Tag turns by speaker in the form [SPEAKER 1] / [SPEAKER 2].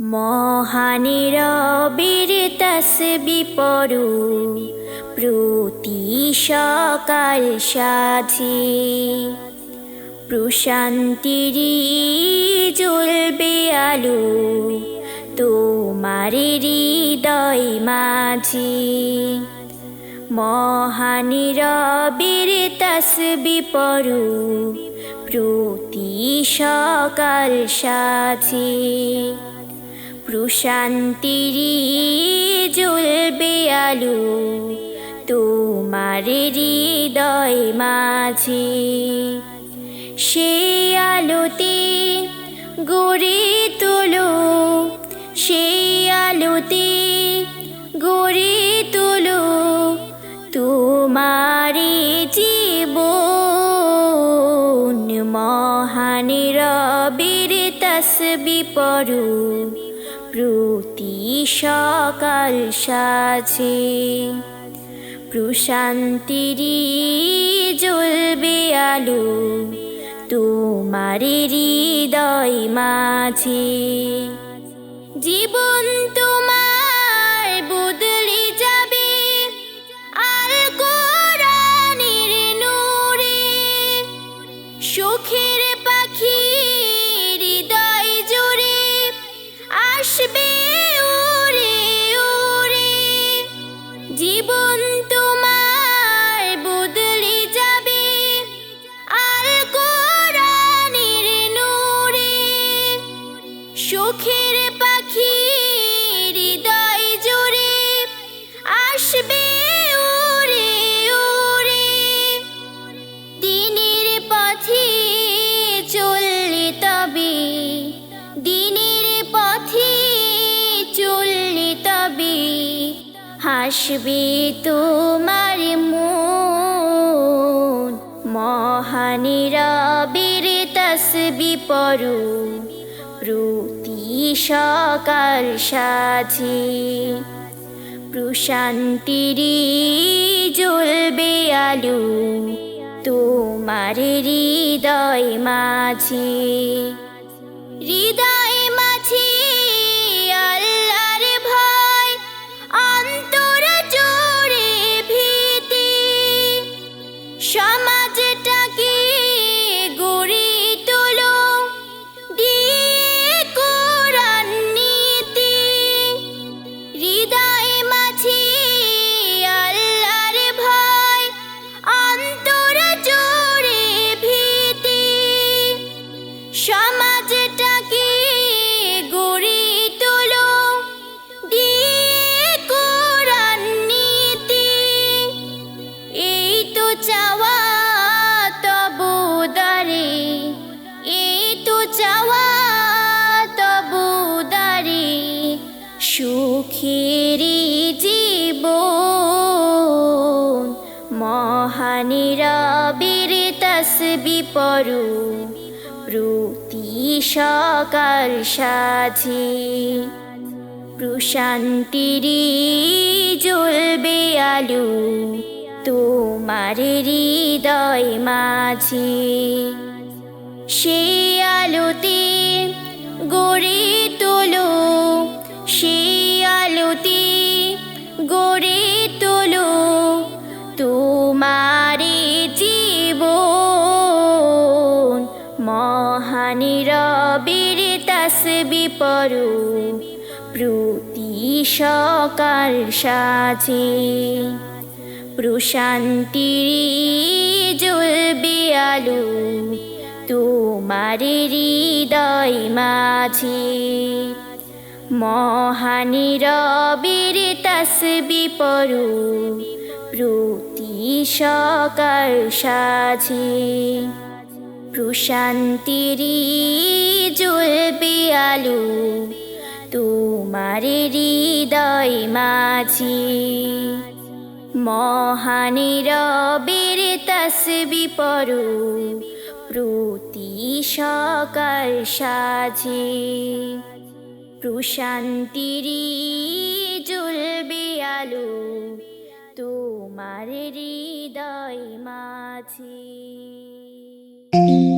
[SPEAKER 1] মহানের বীর তসবি পড়ু, প্রতি সকাল সাঝে। প্রশান্তিরি জ্বলবে আলো, তোমার হৃদয় মাঝে। মহানের বীর তসবি পড়ু, প্রতি সকাল সাঝে। প্রশান্তিরি জ্বলবে আলো, তোমার হৃদয় মাঝে। সেই আলোতে গড়ে তোলো সেই আলোতে গড়ে তোলো তোমার জীবন। মহানের বীর তসবি পড়ু প্রতি সকাল সাজে প্রশান্তিরি জ্বলবে আলো তোমার হৃদয় মাঝে। জীবন তোমার বদলে যাবে, আর কোরআনের নূরে, সুখের পাখি আসবে ওরে ওরে। জীবন তোমার বদলে যাবে। আর কোরআনের নূরে সুখের পাখি হৃদয় জুড়ে আসবে হাসবে তোমার মন মহানিরা বীর তসবি পড়ু প্রতি সকাল সাঝে। প্রশান্তিরি জ্বলবে আলো তোমার হৃদয় মাঝে। হৃদয় বীর তসবি পড়ু, প্রতি সকাল সাঝে। প্রশান্তিরি জ্বলবে আলো তোমার হৃদয় মাঝে। সেই আলোতে গড়ে তোলো সেই মহানির বীর তসবি পড়ু, প্রতি সকাল সাজে। প্রশান্তিরি জ্বলবে আলো তোমার হৃদয় মাঝে। মহানির বীর তসবি পড়ু, প্রতি সকাল সাঝে প্রশান্তিরি জ্বলবে আলো তোমার হৃদয় মাঝে। মহানের বীর তসবি পড়ু, প্রতি সকাল সাঝে। প্রশান্তিরি জ্বলবে আলো তোমার হৃদয় মাঝে। thank you